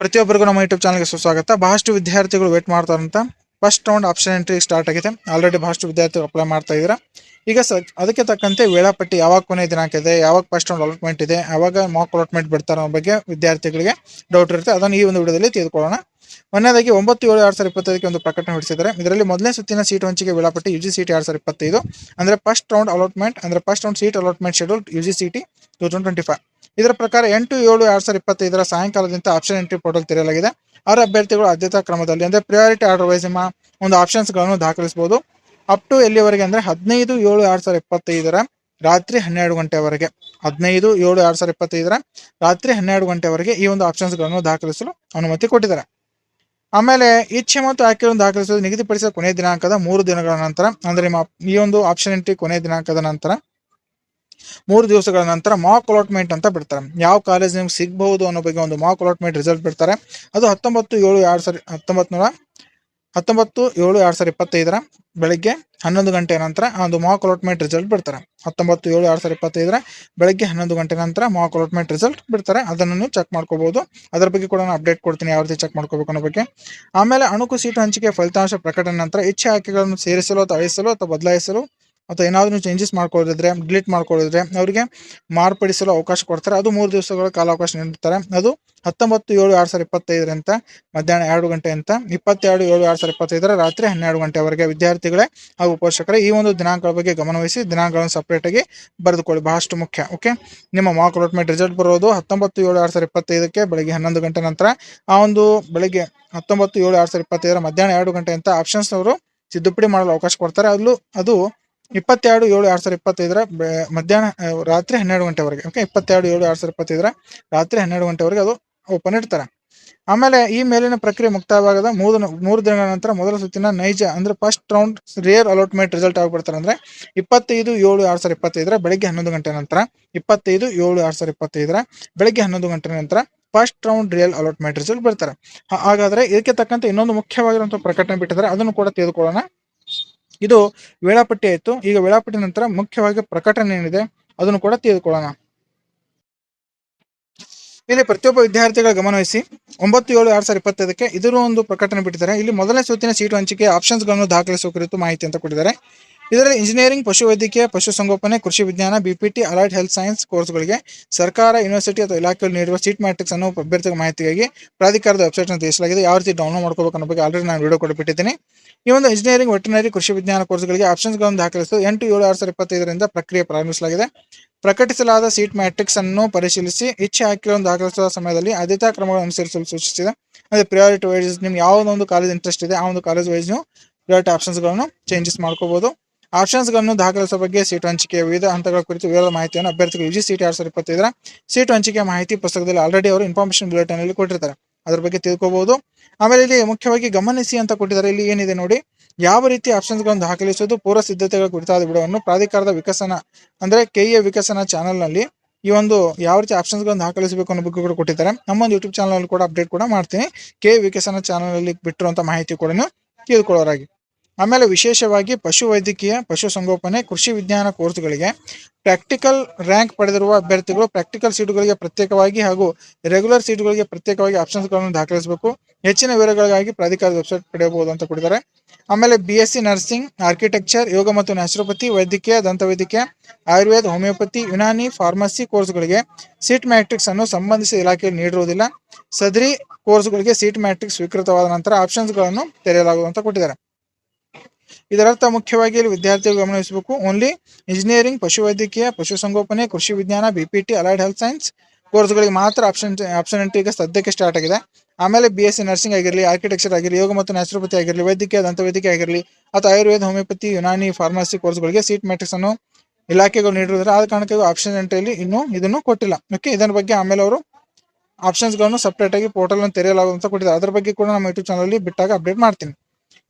ಪ್ರತಿಯೊಬ್ಬರಿಗೂ ನಮ್ಮ ಯೂಟ್ಯೂಬ್ ಚಾನಲ್ಗೆ ಸುಸ್ವಾಗತ. ಬಹಳಷ್ಟು ವಿದ್ಯಾರ್ಥಿಗಳು ವೇಟ್ ಮಾಡ್ತಾರಂತ first round option entry start ಆಗಿದೆ. ಆಲ್ರೆಡಿ ಬಹಳಷ್ಟು ವಿದ್ಯಾರ್ಥಿಗಳು ಅಪ್ಲೈ ಮಾಡ್ತಾ ಇದ್ದೀರಾ. ಈಗ ಸರ್ ಅದಕ್ಕೆ ತಕ್ಕಂತೆ ವೇಳಾಪಟ್ಟಿ ಯಾವಾಗ ಕೊನೆ ದಿನಾಂಕ ಇದೆ, ಯಾವಾಗ ಫಸ್ಟ್ ರೌಂಡ್ ಅಲಾಟ್ಮೆಂಟ್ ಇದೆ, ಯಾವಾಗ ಮಾಕ್ ಅಲಾಟ್ಮೆಂಟ್ ಬಿಡ್ತಾರೆ ಅನ್ನೋ ಬಗ್ಗೆ ವಿದ್ಯಾರ್ಥಿಗಳಿಗೆ ಡೌಟ್ ಇರುತ್ತೆ. ಅದನ್ನು ಈ ಒಂದು ವಿಡಿಯೋದಲ್ಲಿ ತಿಳಿದುಕೊಳ್ಳೋಣ. ಮೊನ್ನೆದಾಗಿ ಒಂಬತ್ತು ಏಳು ಎರಡು ಸಾವಿರ ಇಪ್ಪತ್ತೈದಕ್ಕೆ ಒಂದು ಪ್ರಕಟಣೆ ಹೊಡಿಸಿದ್ದಾರೆ ಇದರಲ್ಲಿ ಮೊದಲನೇ ಸುತ್ತಿನ ಸೀಟ್ ಹಂಚಿಕೆ ವೇಳಾಪಟ್ಟಿ ಯು ಜಿ ಸಿ ಟಿ ಎರಡು ಸಾವಿರದ ಇಪ್ಪತ್ತೈದು. ಅಂದರೆ ಫಸ್ಟ್ ರೌಂಡ್ ಅಲಾಟ್ಮೆಂಟ್ ಅಂದ್ರೆ first round seat allotment schedule U G C T two thousand twenty five ಇದರ ಪ್ರಕಾರ ಎಂಟು, ಏಳು, ಎರಡ್ ಸಾವಿರದ ಇಪ್ಪತ್ತೈದರ ಸಾಯಂಕಾಲದಿಂದ ಆಪ್ಷನ್ ಎಂಟ್ರಿ ಪೋರ್ಟಲ್ ತೆರೆಯಲಾಗಿದೆ. ಅವರ ಅಭ್ಯರ್ಥಿಗಳು ಆದ್ಯತಾ ಕ್ರಮದಲ್ಲಿ ಅಂದ್ರೆ ಪ್ರಿಯಾರಿಟಿ ಆರ್ಡರ್ ವೈಸ್ ನಿಮ್ಮ ಒಂದು ಆಪ್ಷನ್ಸ್ಗಳನ್ನು ದಾಖಲಿಸಬಹುದು. ಅಪ್ ಟು ಎಲ್ಲಿವರೆಗೆ ಅಂದ್ರೆ ಹದಿನೈದು, ಏಳು, ಎರಡ್ ಸಾವಿರದ ಇಪ್ಪತ್ತೈದರ ರಾತ್ರಿ ಹನ್ನೆರಡು ಗಂಟೆವರೆಗೆ. ಹದಿನೈದು, ಏಳು, ಎರಡ್ ಸಾವಿರದ ಇಪ್ಪತ್ತೈದರ ರಾತ್ರಿ ಹನ್ನೆರಡು ಗಂಟೆವರೆಗೆ ಈ ಒಂದು ಆಪ್ಷನ್ಸ್ಗಳನ್ನು ದಾಖಲಿಸಲು ಅನುಮತಿ ಕೊಟ್ಟಿದ್ದಾರೆ. ಆಮೇಲೆ ಇಚ್ಛೆ ಮತ್ತು ಆಯ್ಕೆಗಳನ್ನು ದಾಖಲಿಸಲು ನಿಗದಿಪಡಿಸಿದ ಕೊನೆಯ ದಿನಾಂಕದ ಮೂರು ದಿನಗಳ ನಂತರ, ಅಂದ್ರೆ ನಿಮ್ಮ ಈ ಒಂದು ಆಪ್ಷನ್ ಎಂಟ್ರಿ ಕೊನೆಯ ದಿನಾಂಕದ ನಂತರ ಮೂರು ದಿವಸಗಳ ನಂತರ ಮಾಕ್ ಅಲಾಟ್ಮೆಂಟ್ ಅಂತ ಬಿಡ್ತಾರೆ. ಯಾವ ಕಾಲೇಜ್ ನಿಮ್ಗೆ ಸಿಗಬಹುದು ಅನ್ನೋ ಬಗ್ಗೆ ಒಂದು ಮಾಕ್ ಅಲಾಟ್ಮೆಂಟ್ ರಿಸಲ್ಟ್ ಬಿಡ್ತಾರೆ. ಅದು ಹತ್ತೊಂಬತ್ತು, ಏಳು, ಎರಡು ಸಾವಿರ ಹತ್ತೊಂಬತ್ತು ನೂರ ಹತ್ತೊಂಬತ್ತು, ಏಳು, ಎರಡು ಸಾವಿರ ಇಪ್ಪತ್ತೈದರ ಬೆಳಗ್ಗೆ ಹನ್ನೊಂದು ಗಂಟೆ ನಂತರ ಒಂದು ಮಾಕ್ ಅಲಾಟ್ಮೆಂಟ್ ರಿಸಲ್ಟ್ ಬಿಡ್ತಾರೆ. ಹತ್ತೊಂಬತ್ತು, ಏಳು, ಎರಡು ಸಾವಿರ ಇಪ್ಪತ್ತೈದರ ಬೆಳಗ್ಗೆ ಹನ್ನೊಂದು ಗಂಟೆ ನಂತರ ಮಾಕ್ ಅಲಾಟ್ಮೆಂಟ್ ರಿಸಲ್ಟ್ ಬಿಡ್ತಾರೆ. ಅದನ್ನು ಚೆಕ್ ಮಾಡ್ಕೋಬಹುದು ಅದರ ಬಗ್ಗೆ ಕೂಡ ನಾನು ಅಪ್ಡೇಟ್ ಕೊಡ್ತೀನಿ ಯಾವ ರೀತಿ ಚೆಕ್ ಮಾಡ್ಕೋಬೇಕು ಅನ್ನೋ ಬಗ್ಗೆ. ಆಮೇಲೆ ಅಣುಕು, ಸೀಟು ಹಂಚಿಕೆ ಫಲಿತಾಂಶ ಪ್ರಕಟಣೆ ನಂತರ ಇಚ್ಛೆ ಆಯ್ಕೆಗಳನ್ನು ಸೇರಿಸಲು ಅಥವಾ ಅಳಿಸಲು ಅಥವಾ ಬದಲಾಯಿಸಲು ಅಥವಾ ಏನಾದರೂ ಚೇಂಜಸ್ ಮಾಡ್ಕೊಳ್ಳಿದ್ರೆ ಡಿಲೀಟ್ ಮಾಡ್ಕೊಳ್ಳಿದ್ರೆ ಅವರಿಗೆ ಮಾರ್ಪಡಿಸಲು ಅವಕಾಶ ಕೊಡ್ತಾರೆ. ಅದು ಮೂರು ದಿವಸಗಳ ಕಾಲಾವಕಾಶ ನೀಡುತ್ತಾರೆ. ಅದು ಹತ್ತೊಂಬತ್ತು ಏಳು ಎರಡು ಸಾವಿರದ ಇಪ್ಪತ್ತೈದರಂತ ಮಧ್ಯಾಹ್ನ ಎರಡು ಗಂಟೆ ಅಂತ ಇಪ್ಪತ್ತೆರಡು ಏಳು ಎರಡು ಸಾವಿರದ ಇಪ್ಪತ್ತೈದರ ರಾತ್ರಿ ಹನ್ನೆರಡು ಗಂಟೆವರೆಗೆ ವಿದ್ಯಾರ್ಥಿಗಳೇ ಹಾಗೂ ಪೋಷಕರೇ ಈ ಒಂದು ದಿನಾಂಕಗಳ ಬಗ್ಗೆ ಗಮನವಹಿಸಿ ದಿನಾಂಕಗಳನ್ನು ಸಪ್ರೇಟಾಗಿ ಬರೆದುಕೊಳ್ಳಿ. ಬಹಳಷ್ಟು ಮುಖ್ಯ ಓಕೆ ನಿಮ್ಮ ಮಾರ್ಕ್ ಅಲಾಟ್ಮೆಂಟ್ ರಿಸಲ್ಟ್ ಬರೋದು ಹತ್ತೊಂಬತ್ತು ಏಳು ಎರಡು ಸಾವಿರದ ಇಪ್ಪತ್ತೈದಕ್ಕೆ ಬೆಳಗ್ಗೆ ಹನ್ನೊಂದು ಗಂಟೆ ನಂತರ. ಆ ಒಂದು ಬೆಳಗ್ಗೆ ಹತ್ತೊಂಬತ್ತು ಏಳು ಎರಡು ಸಾವಿರದ ಇಪ್ಪತ್ತೈದರ ಮಧ್ಯಾಹ್ನ ಎರಡು ಗಂಟೆ ಅಂತ ಆಪ್ಷನ್ಸ್ನವರು ತಿದ್ದುಪಡಿ ಮಾಡಲು ಅವಕಾಶ ಕೊಡ್ತಾರೆ. ಅಲ್ಲೂ ಅದು ಇಪ್ಪತ್ತೆರಡು, ಏಳು, ಎರಡ್ ಸಾವಿರದ ಇಪ್ಪತ್ತೈದರ ಮಧ್ಯಾಹ್ನ ರಾತ್ರಿ ಹನ್ನೆರಡು ಗಂಟೆವರೆಗೆ ಓಕೆ ಇಪ್ಪತ್ತೆರಡು, ಏಳು, ಎರಡ್ ಸಾವಿರದ ಇಪ್ಪತ್ತೈದರ ರಾತ್ರಿ ಹನ್ನೆರಡು ಗಂಟೆವರೆಗೆ ಅದು ಓಪನ್ ಇಡ್ತಾರೆ. ಆಮೇಲೆ ಈ ಮೇಲಿನ ಪ್ರಕ್ರಿಯೆ ಮುಕ್ತಾಯವಾಗದ ಮೂರು ಮೂರು ದಿನಗಳ ನಂತರ ಮೊದಲ ಸುತ್ತಿನ ನೈಜ, ಅಂದ್ರೆ first round real allotment result ಆಗ್ಬಿಡ್ತಾರೆ ಅಂದ್ರೆ ಇಪ್ಪತ್ತೈದು, ಏಳು, ಎರಡ್ ಸಾವಿರದ ಇಪ್ಪತ್ತೈದರ ಬೆಳಗ್ಗೆ ಹನ್ನೊಂದು ಗಂಟೆ ನಂತರ, ಇಪ್ಪತ್ತೈದು, ಏಳು, ಎರಡ್ ಸಾವಿರದ ಇಪ್ಪತ್ತೈದರ ಬೆಳಗ್ಗೆ ಹನ್ನೊಂದು ಗಂಟೆ ನಂತರ first round real allotment result ಬರ್ತಾರೆ ಹಾಗಾದ್ರೆ ಇದಕ್ಕೆ ತಕ್ಕಂತೆ ಇನ್ನೊಂದು ಮುಖ್ಯವಾಗಿರುವಂತಹ ಪ್ರಕಟಣೆ ಬಿಟ್ಟಿದ್ದಾರೆ. ಅದನ್ನು ಕೂಡ ತೆಗೆದುಕೊಳ್ಳೋಣ. ಇದು ವೇಳಾಪಟ್ಟಿ ಆಯ್ತು. ಈಗ ವೇಳಾಪಟ್ಟಿ ನಂತರ ಮುಖ್ಯವಾಗಿ ಪ್ರಕಟಣೆ ಏನಿದೆ, ಅದನ್ನು ಕೂಡ ತಿಳಿದುಕೊಳ್ಳೋಣ. ಇಲ್ಲಿ ಪ್ರತಿಯೊಬ್ಬ ವಿದ್ಯಾರ್ಥಿಗಳ ಗಮನವಹಿಸಿ ಒಂಬತ್ತು ಏಳು ಎರಡ್ ಸಾವಿರದ ಇಪ್ಪತ್ತೈದಕ್ಕೆ ಇದರ ಒಂದು ಪ್ರಕಟಣೆ ಬಿಟ್ಟಿದ್ದಾರೆ. ಇಲ್ಲಿ ಮೊದಲನೇ ಸುತ್ತಿನ ಸೀಟು ಹಂಚಿಕೆ ಆಪ್ಷನ್ಸ್ಗಳನ್ನು ದಾಖಲಿಸುವ ಕುರಿತು ಮಾಹಿತಿ ಅಂತ ಕೊಟ್ಟಿದ್ದಾರೆ. ಇದರಲ್ಲಿ ಇಂಜಿನಿಯರಿಂಗ್, ಪಶುವೈದ್ಯಕೀಯ, ಪಶುಸಂಗೋಪನೆ, ಕೃಷಿ ವಿಜ್ಞಾನ ಬಿಪಿಟಿ ಅಲೈಡ್ ಹೆಲ್ತ್ ಸೈನ್ಸ್ ಕೋರ್ಸ್ಗಳಿಗೆ ಸರ್ಕಾರ ಯೂನಿವರ್ಸಿಟಿ ಅಥವಾ ಇಲಾಖೆಯಲ್ಲಿ ನೀಡುವ ಸೀಟ್ ಮ್ಯಾಟ್ರಿಕ್ಸ್ ಅನ್ನು ಅಭ್ಯರ್ಥಿಗಳ ಮಾಹಿತಿಗಾಗಿ ಪ್ರಾಧಿಕಾರದ ವೆಬ್ಸೈಟ್ ಅನ್ನು ತಿಳಿಸಲಾಗಿದೆ. ಯಾವ ರೀತಿ ಡೌನ್ಲೋಡ್ ಮಾಡ್ಕೋಬೇಕು ಅನ್ನೋ ಬಗ್ಗೆ ಆಲ್ರೆಡಿ ನಾನು ವಿಡಿಯೋ ಕೊಟ್ಟುಬಿಟ್ಟಿದ್ದೀನಿ ಈ ಒಂದು ಇಂಜಿನಿಯರಿಂಗ್ ವೆಟರ್ನರಿ ಕೃಷಿ ವಿಜ್ಞಾನ ಕೋರ್ಸ್ಗಳಿಗೆ ಆಪ್ಷನ್ಸ್ಗಳನ್ನು ದಾಖಲಿಸಲು ಎಂಟು ಏಳು ಆರು ಸಾವಿರದ ಇಪ್ಪತ್ತೈದರಿಂದ ಪ್ರಕ್ರಿಯೆ ಪ್ರಾರಂಭಿಸಲಾಗಿದೆ. ಪ್ರಕಟಿಸಲಾದ ಸೀಟ್ ಮ್ಯಾಟ್ರಿಕ್ಸ್ ಅನ್ನು ಪರಿಶೀಲಿಸಿ ಇಚ್ಛೆ ಹಾಕಿರುವ ದಾಖಲಿಸುವ ಸಮಯದಲ್ಲಿ ಆದ್ಯತಾ ಕ್ರಮಗಳನ್ನು ಅನುಸರಿಸಲು ಸೂಚಿಸಿದೆ. ಅದೇ ಪ್ರಿಯಾರಿಟಿ ವೈಸ್ ನಿಮ್ಗೆ ಯಾವುದೊಂದು ಕಾಲೇಜ್ ಇಂಟ್ರೆಸ್ಟ್ ಇದೆ, ಆ ಒಂದು ಕಾಲೇಜ್ ವೈಸ್ ನೀವು ಪ್ರಿಯಾರಿಟಿ ಆಪ್ಷನ್ಸ್ಗಳನ್ನು ಚೇಂಜಸ್ ಮಾಡ್ಕೋಬಹುದು ಆಪ್ಷನ್ಸ್ಗಳನ್ನು ದಾಖಲಿಸುವ ಬಗ್ಗೆ ಸೀಟು ಹಂಚಿಕೆಯ ವಿವಿಧ ಹಂತಗಳ ಕುರಿತು ವಿವರ ಮಾಹಿತಿಯನ್ನು ಅಭ್ಯರ್ಥಿಗಳು ಯುಜಿ ಸಿಟಿ ಎರಡ್ ಸಾವಿರದ ಇಪ್ಪತ್ತೈದರ ಸೀಟು ಹಂಚಿಕೆ ಮಾಹಿತಿ ಪುಸ್ತಕದಲ್ಲಿ ಆಲ್ರೆಡಿ ಅವರು ಇನ್ಫಾರ್ಮೇಶನ್ ಬುಲೆಟಿನ್ ಅಲ್ಲಿ ಕೊಟ್ಟಿರ್ತಾರೆ. ಅದರ ಬಗ್ಗೆ ತಿಳ್ಕೋಬಹುದು ಆಮೇಲೆ ಇಲ್ಲಿ ಮುಖ್ಯವಾಗಿ ಗಮನಿಸಿ ಅಂತ ಕೊಟ್ಟಿದ್ದಾರೆ. ಇಲ್ಲಿ ಏನಿದೆ ನೋಡಿ, ಯಾವ ರೀತಿ ಆಪ್ಷನ್ಸ್ಗಳನ್ನು ದಾಖಲಿಸುವುದು ಪೂರ್ವ ಸಿದ್ಧತೆಗಳ ಕುರಿತಾದ ವಿಡವನ್ನು ಪ್ರಾಧಿಕಾರದ ವಿಕಸನ ಅಂದ್ರೆ ಕೆಇಎ ವಿಕಸನ ಚಾನಲ್ನಲ್ಲಿ ಈ ಒಂದು ಯಾವ ರೀತಿ ಆಪ್ಷನ್ಸ್ಗಳನ್ನು ದಾಖಲಿಸಬೇಕು ಅನ್ನೋ ಬಗ್ಗೆ ಕೂಡ ಕೊಟ್ಟಿದ್ದಾರೆ. ನಮ್ಮ ಒಂದು ಯೂಟ್ಯೂಬ್ ಚಾನಲ್ ಕೂಡ ಅಪ್ಡೇಟ್ ಕೂಡ ಮಾಡ್ತೀನಿ. ಕೆ ವಿಕಸನ ಚಾನಲ್ ಅಲ್ಲಿ ಬಿಟ್ಟಿರುವಂತಹ ಮಾಹಿತಿ ಕೂಡ ತಿಳ್ಕೊಳ್ಳೋರಾಗಿ ಆಮೇಲೆ ವಿಶೇಷವಾಗಿ ಪಶು ವೈದ್ಯಕೀಯ ಪಶುಸಂಗೋಪನೆ, ಕೃಷಿ ವಿಜ್ಞಾನ ಕೋರ್ಸ್ಗಳಿಗೆ ಪ್ರಾಕ್ಟಿಕಲ್ ರ್ಯಾಂಕ್ ಪಡೆದಿರುವ ಅಭ್ಯರ್ಥಿಗಳು ಪ್ರಾಕ್ಟಿಕಲ್ ಸೀಟುಗಳಿಗೆ ಪ್ರತ್ಯೇಕವಾಗಿ ಹಾಗೂ ರೆಗ್ಯುಲರ್ ಸೀಟುಗಳಿಗೆ ಪ್ರತ್ಯೇಕವಾಗಿ ಆಪ್ಷನ್ಸ್ಗಳನ್ನು ದಾಖಲಿಸಬೇಕು. ಹೆಚ್ಚಿನ ವಿವರಗಳಿಗಾಗಿ ಪ್ರಾಧಿಕಾರದ ವೆಬ್ಸೈಟ್ ಪಡೆಯಬಹುದು ಅಂತ ಕೊಟ್ಟಿದ್ದಾರೆ. ಆಮೇಲೆ B S C nursing architecture yoga ಮತ್ತು ನ್ಯಾಚುರೋಪತಿ ವೈದ್ಯಕೀಯ, ದಂತವೈದ್ಯಕೀಯ, ಆಯುರ್ವೇದ ಹೋಮಿಯೋಪತಿ ಯುನಾನಿ ಫಾರ್ಮಸಿ ಕೋರ್ಸ್ಗಳಿಗೆ ಸೀಟ್ ಮ್ಯಾಟ್ರಿಕ್ಸ್ ಅನ್ನು ಸಂಬಂಧಿಸಿದ ಇಲಾಖೆಯಲ್ಲಿ ನೀಡಿರುವುದಿಲ್ಲ. ಸದರಿ ಕೋರ್ಸ್ಗಳಿಗೆ ಸೀಟ್ ಮ್ಯಾಟ್ರಿಕ್ಸ್ ಸ್ವೀಕೃತವಾದ ನಂತರ ಆಪ್ಷನ್ಸ್ಗಳನ್ನು ತೆರೆಯಲಾಗುವುದು ಅಂತ ಕೊಟ್ಟಿದ್ದಾರೆ. ಇದರರ್ಥ ಮುಖ್ಯವಾಗಿ ಇಲ್ಲಿ ವಿದ್ಯಾರ್ಥಿಗಳು ಗಮನಿಸಬೇಕು ಓನ್ಲಿ ಇಂಜಿನಿಯರಿಂಗ್ ಪಶುವೈದ್ಯಕೀಯ, ಪಶುಸಂಗೋಪನೆ, ಕೃಷಿ ವಿಜ್ಞಾನ B P T allied health science ಕೋರ್ಸ್ಗಳಿಗೆ ಮಾತ್ರ ಆಪ್ಷನ್ ಆಪ್ಷನ್ ಎಂಟ್ರಿ ಈಗ ಸದ್ಯಕ್ಕೆ ಸ್ಟಾರ್ಟ್ ಆಗಿದೆ. ಆಮೇಲೆ ಬಿ ಎಸ್ ಸಿ ನರ್ಸಿಂಗ್ ಆಗಿರಲಿ ಆರ್ಕಿಟೆಕ್ಚರ್ ಆಗಿರಲಿ, ಯೋಗ ಮತ್ತು ನ್ಯಾಚುರೋಪತಿ ಆಗಿರಲಿ, ವೈದ್ಯಕೀಯ, ದಂತವೈದ್ಯಕೀಯ ಆಗಿರಲಿ, ಅಥವಾ ಆಯುರ್ವೇದ ಹೋಮಿಯೋಪತಿ ಯುನಾನಿ ಫಾರ್ಮಸಿ ಕೋರ್ಸ್ಗಳಿಗೆ ಸೀಟ್ ಮ್ಯಾಟ್ರಿಕ್ಸ್ ಅನ್ನು ಇಲಾಖೆಗಳು ನೀಡಿರುವುದರ ಆದ ಕಾರಣಕ್ಕೆ ಆಪ್ಷನ್ ಎಂಟ್ರಿಯಲ್ಲಿ ಇನ್ನೂ ಇದನ್ನು ಕೊಟ್ಟಿಲ್ಲ. ಓಕೆ ಇದರ ಬಗ್ಗೆ ಆಮೇಲೆ ಅವರು ಆಪ್ಷನ್ಸ್ಗಳನ್ನು ಸಪ್ರೇಟಾಗಿ ಪೋರ್ಟಲ್ ಅನ್ನು ತೆರೆಯಲಾಗುವುದು ಅಂತ ಕೊಟ್ಟಿದ್ದಾರೆ. ಅದರ ಬಗ್ಗೆ ಕೂಡ ನಮ್ಮ ಯೂಟ್ಯೂಬ್ ಚಾನಲಲ್ಲಿ ಬಿಟ್ಟಾಗ ಅಪ್ಡೇಟ್ ಮಾಡ್ತೀನಿ.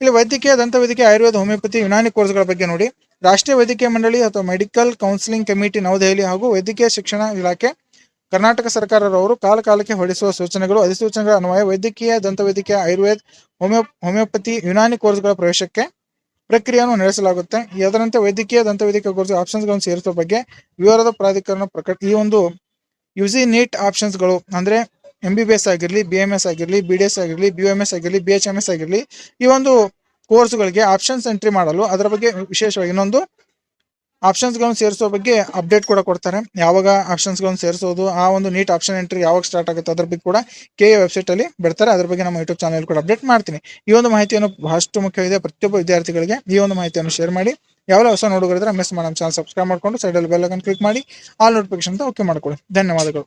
ಇಲ್ಲಿ ವೈದ್ಯಕೀಯ ದಂತ ವೈದ್ಯಕೀಯ ಆಯುರ್ವೇದ, ಹೋಮಿಯೋಪತಿ, ಯುನಾನಿ ಕೋರ್ಸ್ಗಳ ಬಗ್ಗೆ ನೋಡಿ. ರಾಷ್ಟ್ರೀಯ ವೈದ್ಯಕೀಯ ಮಂಡಳಿ ಅಥವಾ ಮೆಡಿಕಲ್ ಕೌನ್ಸಿಲಿಂಗ್ ಕಮಿಟಿ ನವದೆಹಲಿ ಹಾಗೂ ವೈದ್ಯಕೀಯ ಶಿಕ್ಷಣ ಇಲಾಖೆ, ಕರ್ನಾಟಕ ಸರ್ಕಾರದವರು ಕಾಲಕಾಲಕ್ಕೆ ಹೊರಡಿಸುವ ಸೂಚನೆಗಳು, ಅಧಿಸೂಚನೆಗಳ ಅನ್ವಯ, ವೈದ್ಯಕೀಯ, ದಂತವೈದ್ಯಕೀಯ, ಆಯುರ್ವೇದ, ಹೋಮಿಯೋ, ಹೋಮಿಯೋಪತಿ, ಯುನಾನಿ ಕೋರ್ಸ್ಗಳ ಪ್ರವೇಶಕ್ಕೆ ಪ್ರಕ್ರಿಯೆಯನ್ನು ನಡೆಸಲಾಗುತ್ತೆ. ಅದರಂತೆ ವೈದ್ಯಕೀಯ, ದಂತವೈದ್ಯಕೀಯ ಕೋರ್ಸ್ ಆಪ್ಷನ್ಸ್ಗಳನ್ನು ಸೇರಿಸುವ ಬಗ್ಗೆ ವಿವರದ ಪ್ರಾಧಿಕರಣ ಪ್ರಕಟ, ಈ ಒಂದು ಯುಜಿ ನೀಟ್ ಆಪ್ಷನ್ಸ್ಗಳು ಅಂದ್ರೆ ಎಂ ಬಿ ಬಿ ಎಸ್ ಆಗಿರಲಿ ಬಿ ಎಂ ಎಸ್ ಆಗಿರಲಿ ಬಿ ಡಿ ಎಸ್ ಆಗಿರಲಿ ಬಿ ಎಂ ಎಸ್ ಆಗಿರಲಿ ಬಿ ಎಚ್ ಎಂ ಎಸ್ ಆಗಿರಲಿ, ಈ ಒಂದು ಕೋರ್ಸ್ಗಳಿಗೆ ಆಪ್ಷನ್ಸ್ ಎಂಟ್ರಿ ಮಾಡಲು ಅದರ ಬಗ್ಗೆ ವಿಶೇಷವಾಗಿ ಇನ್ನೊಂದು ಆಪ್ಷನ್ಸ್ಗಳನ್ನು ಸೇರಿಸೋ ಬಗ್ಗೆ ಅಪ್ಡೇಟ್ ಕೂಡ ಕೊಡ್ತಾರೆ. ಯಾವಾಗ ಆಪ್ಷನ್ಸ್ಗಳನ್ನು ಸೇರಿಸೋದು, ಆ ಒಂದು ನೀಟ್ ಆಪ್ಷನ್ ಎಂಟ್ರಿ ಯಾವಾಗ ಸ್ಟಾರ್ಟ್ ಆಗುತ್ತೆ ಅದ್ರ ಬಗ್ಗೆ ಕೂಡ ಕೆ ಎ ವೆಬ್ಸೈಟಲ್ಲಿ ಬಿಡ್ತಾರೆ. ಅದ್ರ ಬಗ್ಗೆ ನಮ್ಮ ಯೂಟ್ಯೂಬ್ ಚಾನಲ್ ಕೂಡ ಅಪ್ಡೇಟ್ ಮಾಡ್ತೀನಿ. ಈ ಒಂದು ಮಾಹಿತಿಯನ್ನು ಬಹಳಷ್ಟು ಮುಖ್ಯವಿದೆ ಪ್ರತಿಯೊಬ್ಬ ವಿದ್ಯಾರ್ಥಿಗಳಿಗೆ. ಈ ಒಂದು ಮಾಹಿತಿಯನ್ನು ಶೇರ್ ಮಾಡಿ. ಯಾವೆಲ್ಲ ಹೊಸ ನೋಡುಗರಿದ್ರೆ ಮಿಸ್ ನಮ್ಮ ಚಾನಲ್ ಸಬ್ಸ್ಕ್ರೈಬ್ ಮಾಡಿಕೊಂಡು ಸೈಡಲ್ಲಿ ಬೆಲ್ ಕ್ಲಿಕ್ ಮಾಡಿ ಆಲ್ ನೋಟಿಫಿಕೇಶನ್ ಓಕೆ ಮಾಡ್ಕೊಳ್ಳಿ. ಧನ್ಯವಾದಗಳು.